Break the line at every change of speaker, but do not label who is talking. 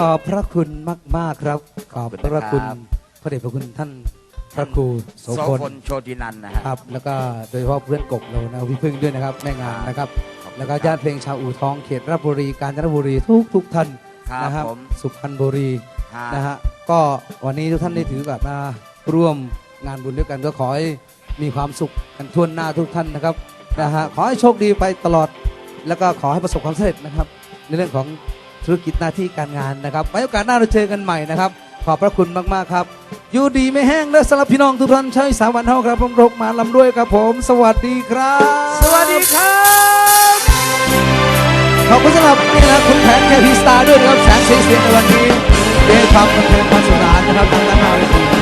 ขอบพระคุณมาก ๆ ครับ ขอบพระคุณ
ครับ
พระเดชพระคุณท่านพระครูโส
โส
พล
พลโชตินันท์นะฮะ
ครับ แล้วก็โดยเฉพาะเพื่อนกบเรานะพี่พึ่งด้วยนะครับแม่งานนะครับ
ขอบคุณ
แล้วก็
ครับ
ญาติเพลงชาวอู่ทองเขตราชบุรีกาญจนบุรีทุกทุกท่าน
ครับ
นะ
ผม
สุพรรณบุรี
ฮะ
นะฮะก็วันนี้ทุกท่านได้ถือแบบมาร่วมงานบุญด้วยกันก็ขอให้มีความสุขกันทั่วหน้าทุกท่านนะครับนะฮะขอให้โชคดีไปตลอด แล้วก็ขอให้ประสบความสำเร็จนะครับ ในเรื่องของ ธุรกิจหน้าที่การงานนะครับไว้โอกาสหน้าเราเจอกันใหม่นะครับ ขอบพระคุณมากๆครับอยู่ดีไม่แห้งและสำหรับพี่น้องทุกท่านใช้สามวันเท่าครับผมรกมาลำด้วยครับผม สวัสดีครับ
สวัสดีครับ
ขอบคุณสำหรับนี่นะคุณแผนแคพีสตาร์ด้วยนะครับแสงสีเสียงในวันนี้เดความบันเทิงความสนุกสนานนะครับทางด้านหน้าเว